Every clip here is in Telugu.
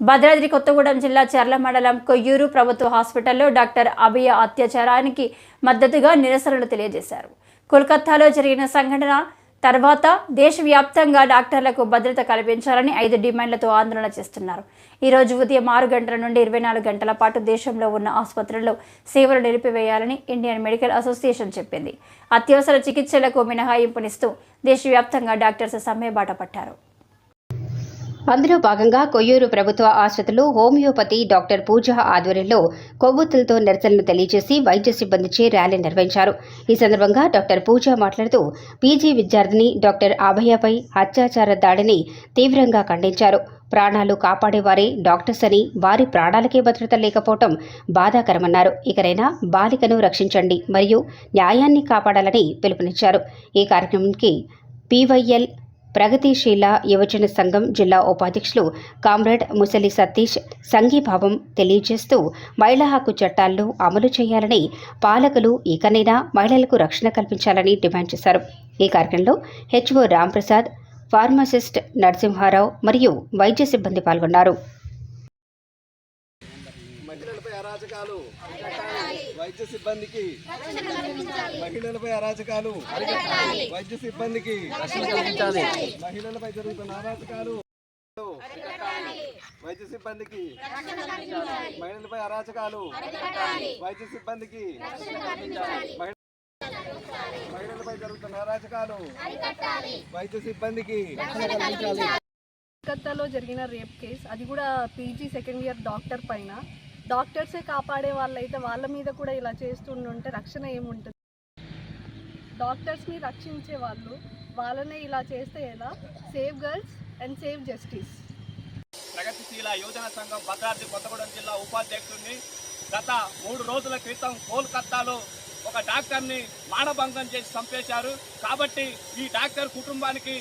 భద్రాద్రి కొత్తగూడెం జిల్లా చర్ల మండలం కొయ్యూరు ప్రభుత్వ హాస్పిటల్లో డాక్టర్ అభయ అత్యాచారానికి మద్దతుగా నిరసనలు తెలియజేశారు. కోల్కతాలో జరిగిన సంఘటన తర్వాత దేశవ్యాప్తంగా డాక్టర్లకు భద్రత కల్పించాలని ఐదు డిమాండ్లతో ఆందోళన చేస్తున్నారు. ఈ రోజు ఉదయం ఆరు గంటల నుండి ఇరవై నాలుగు గంటల పాటు దేశంలో ఉన్న ఆసుపత్రుల్లో సేవలు నిలిపివేయాలని ఇండియన్ మెడికల్ అసోసియేషన్ చెప్పింది. అత్యవసర చికిత్సలకు మినహాయింపునిస్తూ దేశవ్యాప్తంగా డాక్టర్స్ సమ్మె బాట పట్టారు. అందులో భాగంగా కొయ్యూరు ప్రభుత్వ ఆసుపత్రిలో హోమియోపతి డాక్టర్ పూజ ఆధ్వర్యంలో కొవ్వొత్తులతో నిరసనలు తెలియజేసి వైద్య సిబ్బందిచే ర్యాలీ నిర్వహించారు. ఈ సందర్భంగా డాక్టర్ పూజ మాట్లాడుతూ పీజీ విద్యార్థిని డాక్టర్ ఆభయ్యపై అత్యాచార దాడిని తీవ్రంగా ఖండించారు. ప్రాణాలు కాపాడేవారే డాక్టర్స్ అని వారి ప్రాణాలకే భద్రత లేకపోవటం బాధాకరమన్నారు. ఇకనైనా బాలికను రక్షించండి మరియు న్యాయాన్ని కాపాడాలని పిలుపునిచ్చారు. ఈ కార్యక్రమానికి పీవైఎల్ ప్రగతిశీల యువజన సంఘం జిల్లా ఉపాధ్యక్షులు కామ్రేడ్ ముసలి సతీష్ సంఘీభావం తెలియజేస్తూ మహిళా హక్కు చట్టాలను అమలు చేయాలని పాలకులు ఇకనైనా మహిళలకు రక్షణ కల్పించాలని డిమాండ్ చేశారు. ఈ కార్యక్రమంలో హెచ్ఓ రాంప్రసాద్ ఫార్మసిస్ట్ నరసింహారావు మరియు వైద్య సిబ్బంది పాల్గొన్నారు. మహిళలపై అరాచకాలు. వైద్య సిబ్బందికి. మహిళలపై అరాచకాలు. వైద్య సిబ్బందికి. మహిళలపై జరుగుతున్న అరాచకాలు. వైద్య సిబ్బందికి. మహిళలపై అరాచకాలు. వైద్య సిబ్బందికి. మహిళలపై జరుగుతున్న అరాచకాలు. వైద్య సిబ్బందికి. కలకత్తాలో జరిగిన రేప్ కేస్. అది కూడా పీజీ సెకండ్ ఇయర్ డాక్టర్ పైన. డాక్టర్సే కాపాడే వాళ్ళైతే వాళ్ళ మీద కూడా ఇలా చేస్తుండుంటే రక్షణ ఏముంటుంది? డాక్టర్స్ని రక్షించే వాళ్ళు వాళ్ళనే ఇలా చేస్తే ఎలా? Save girls and save justice ప్రగతిశీల యువజన సంఘం భద్రాద్రి కొత్తగూడెం జిల్లా ఉపాధ్యక్షుడిని గత మూడు రోజుల క్రితం కోల్కత్తాలో ఒక డాక్టర్ని మానభంగం చేసి చంపేశారు. కాబట్టి ఈ డాక్టర్ కుటుంబానికి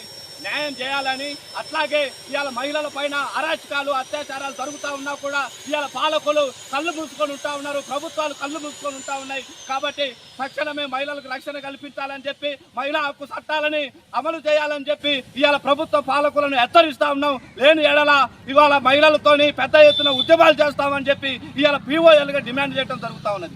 న్యాయం చేయాలని అట్లాగే ఇవాళ మహిళల పైన అరాచకాలు అత్యాచారాలు జరుగుతూ ఉన్నా కూడా ఇవాళ పాలకులు కళ్ళు మూసుకొని ఉంటా ఉన్నారు ప్రభుత్వాలు కళ్ళు మూసుకొని ఉంటా ఉన్నాయి. కాబట్టి తక్షణమే మహిళలకు రక్షణ కల్పించాలని చెప్పి మహిళా హక్కు చట్టాలని అమలు చేయాలని చెప్పి ఇవాళ ప్రభుత్వ పాలకులను హెచ్చరిస్తా ఉన్నాం. లేని ఎడల ఇవాళ మహిళలతోని పెద్ద ఎత్తున ఉద్యమాలు చేస్తామని చెప్పి ఇవాళ పీఓఎల్గా డిమాండ్ చేయడం జరుగుతూ ఉన్నది.